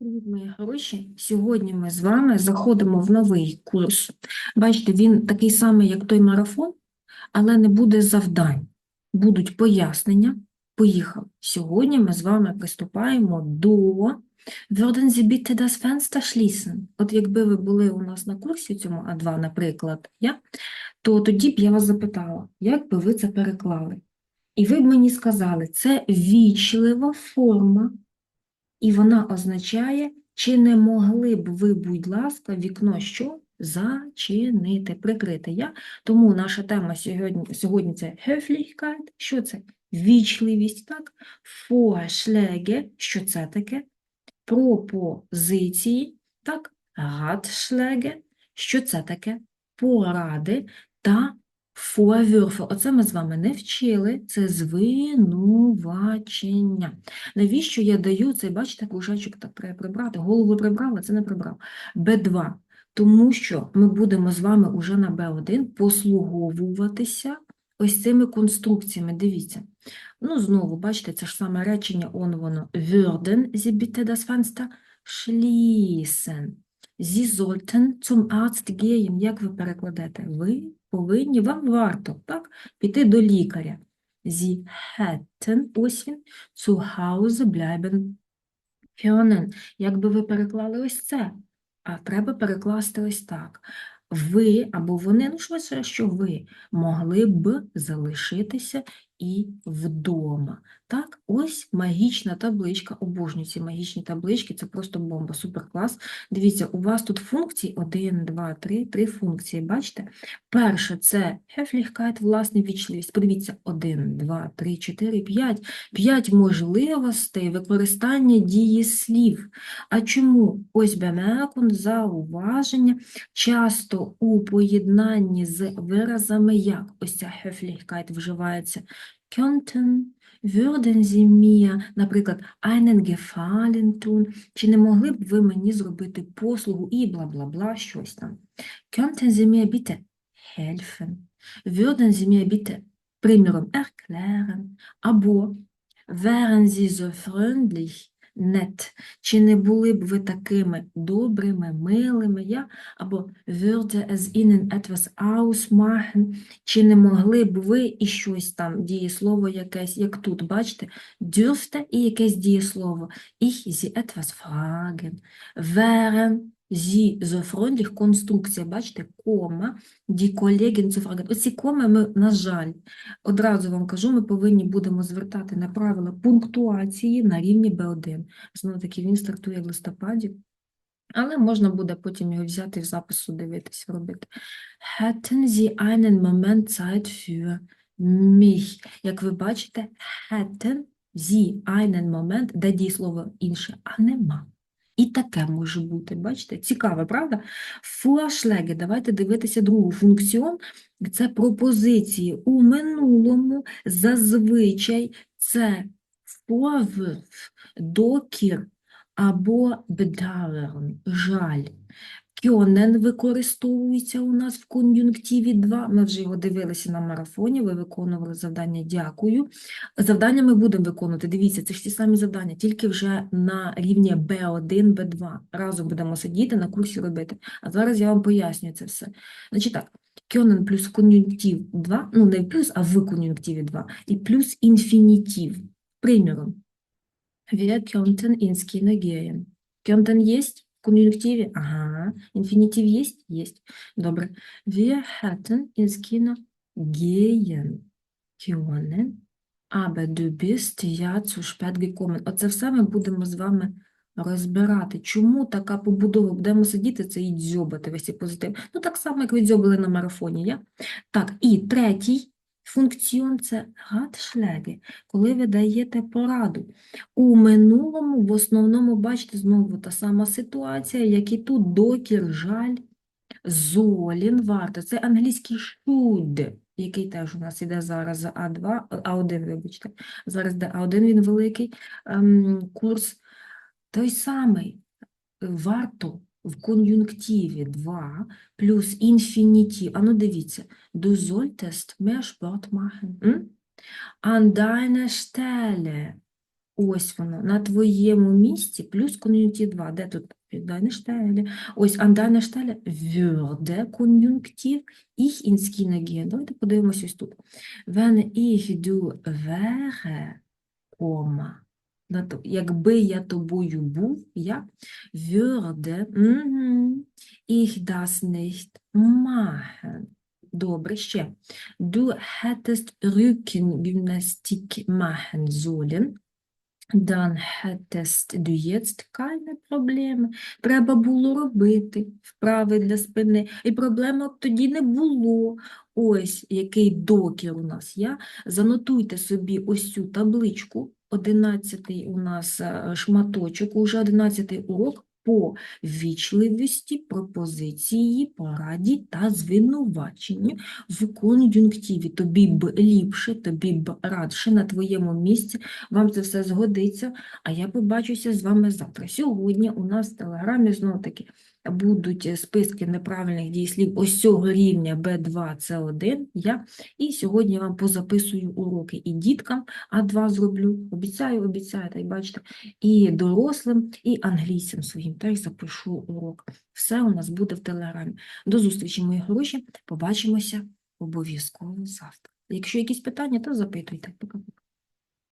Привіт, мої хороші. Сьогодні ми з вами заходимо в новий курс. Бачите, він такий самий, як той марафон, але не буде завдань. Будуть пояснення. Поїхав. Сьогодні ми з вами приступаємо до Würden Sie bitte das Fenster schließen? От якби ви були у нас на курсі цьому А2, наприклад, я, то тоді б я вас запитала, як би ви це переклали? І ви б мені сказали, це вічлива форма і вона означає, чи не могли б ви, будь ласка, вікно що? Зачинити, прикрити. Я? Тому наша тема сьогодні, сьогодні це Höflichkeit. Що це? Вічливість, так? Vorschläge, що це таке? Пропозиції, так? Ratschläge, що це таке? Поради та Vorwürfe. Оце ми з вами не вчили, це звинувачення. Навіщо я даю цей, бачите, кружечок так треба прибрати, голову прибрала, це не прибрав. Б2. Тому що ми будемо з вами уже на Б1 послуговуватися ось цими конструкціями. Дивіться. Ну, знову, бачите, це ж саме речення, он воно. Würden Sie bitte das Fenster schließen? Sie sollten zum Arzt gehen. Як ви перекладете? Ви повинні, вам варто, так, піти до лікаря. Sie hätten, ось він, zu Hause bleiben können. Якби ви переклали ось це? А треба перекласти ось так. Ви або вони, ну швидше, що ви могли б залишитися і вдома. Так, ось магічна табличка. Обожнюю ці магічні таблички, це просто бомба, суперклас. Дивіться, у вас тут функції 1, 2, 3, три функції, бачите? Перше – це Höflichkeit, власне, вічливість. Подивіться, 1, 2, 3, 4, 5. 5 можливостей використання дієслів. А чому? Ось bemerkung, зауваження, часто у поєднанні з виразами як ось ця Höflichkeit вживається könnten, würden Sie mir, наприклад, einen Gefallen tun, чи не могли б ви мені зробити послугу і бла-бла-бла, щось там. Könnten Sie mir bitte helfen? Würden Sie mir bitte приміром erklären? Або wären Sie so freundlich, nett, чи не були б ви такими добрими, милими, я? Або würde es Ihnen etwas ausmachen, чи не могли б ви і щось там, дієслово якесь, як тут, бачите, dürfte і якесь дієслово. Ich Sie etwas fragen. Wären So freundlich, конструкція, бачите, кома, zu. Оці коми ми, на жаль, одразу вам кажу, ми повинні будемо звертати на правила пунктуації на рівні B1. Знову таки, він стартує в листопаді. Але можна буде потім його взяти в запису дивитись, робити. Hätten Sie einen Moment Zeit für mich? Як ви бачите, hätten Sie einen Moment, де дієслово інше, а нема. І таке може бути, бачите? Цікаво, правда? Флашлеги, давайте дивитися другу функціон. Це пропозиції. У минулому зазвичай це Vorwurf, докір або bedauern, жаль. Кьонен використовується у нас в кон'юнктиві 2. Ми вже його дивилися на марафоні, ви виконували завдання «Дякую». Завдання ми будемо виконувати. Дивіться, це ж ті самі завдання, тільки вже на рівні B1, B2. Разом будемо сидіти на курсі робити. А зараз я вам пояснюю це все. Значить так, кьонен плюс кон'юнктив 2, ну не плюс, а в кон'юнктиві 2, і плюс інфінітив. Приміром, Wir könnten ins Kino gehen. Könnten есть в конъюнктиве? Ага. Инфинитив есть? Есть. Добре. Wir hätten ins Kino gehen können, aber du bist ja zu spät gekommen. Оце все ми будемо з вами розбирати. Чому така побудова? Будемо сидіти це і дзьобати весь цей позитив. Ну, так само, як ви дзьобали на марафоні, я? Так, і третій функціон – це Ratschläge, коли ви даєте пораду. У минулому, в основному, бачите, знову та сама ситуація, як і тут, докір, жаль, золін, варто. Це англійський should, який теж у нас іде зараз за А2, А1, вибачте. Зараз де А1, він великий ем, курс. Той самий, варто в кон'юнктиві 2 плюс інфінітив. А ну дивіться, du solltest mehr Sport machen. An deiner Stelle Ось воно, на твоєму місці плюс кон'юнктив 2. Де тут під deine Stelle? Ось an deiner Stelle würde кон'юнктив ich ins Kino gehen. Давайте подивимось ось тут. Wenn ich du wäre, кома. Якби я тобою був, я würde ich das nicht machen. Добре, ще. Du hättest Rückengymnastik machen sollen. Dann hättest du jetzt keine Probleme. Треба було робити вправи для спини, і проблем тоді не було. Ось який докір у нас. є. занотуйте собі ось цю табличку. 11 у нас е, шматочок, уже 11 урок по вічливості, пропозиції, пораді та звинуваченню в кон'юнктиві. Тобі б ліпше, тобі б радше на твоєму місці вам це все згодиться, а я побачуся з вами завтра. Сьогодні у нас в Телеграмі знову таки будуть списки неправильних дієслів ось цього рівня B2, C1, я, і сьогодні вам позаписую уроки і діткам, А2 зроблю, обіцяю, обіцяю, так бачите, і дорослим, і англійцям своїм теж запишу урок. Все у нас буде в Телеграмі. До зустрічі, мої хороші, побачимося обов'язково завтра. Якщо якісь питання, то запитуйте. Пока.